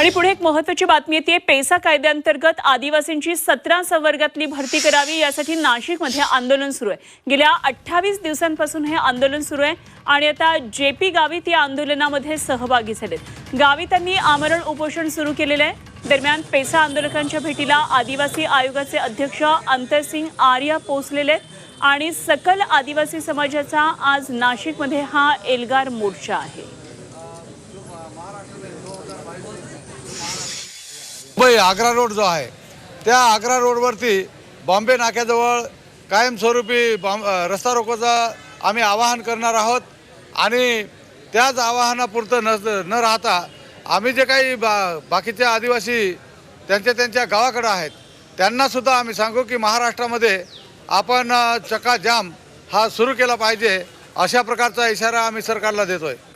आणि पुढे एक महत्वाची बातमी येते. पेसा कायद्याअंतर्गत आदिवासींची सतरा संवर्गातली भरती करावी यासाठी नाशिकमध्ये आंदोलन सुरू आहे. गेल्या अठ्ठावीस दिवसांपासून हे आंदोलन सुरू आहे आणि आता जे पी गावित या आंदोलनामध्ये सहभागी झालेत. गावितांनी आमरण उपोषण सुरू केलेलं आहे. दरम्यान पेसा आंदोलकांच्या भेटीला आदिवासी आयोगाचे अध्यक्ष अंतरसिंग आर्या पोचलेले आहेत आणि सकल आदिवासी समाजाचा आज नाशिकमध्ये हा एल्गार मोर्चा आहे. मुंबई आग्रा रोड जो आहे त्या आग्रा रोडवरती बॉम्बे नाक्याजवळ कायमस्वरूपी बॉम्ब रस्ता रोकोचं आम्ही आवाहन करणार आहोत. आणि त्याच आवाहनापुरतं न न राहता आम्ही जे काही बा बाकीचे आदिवासी त्यांच्या त्यांच्या गावाकडं आहेत त्यांनासुद्धा आम्ही सांगू की महाराष्ट्रामध्ये आपण चक्काजाम हा सुरू केला पाहिजे अशा प्रकारचा इशारा आम्ही सरकारला देतो आहे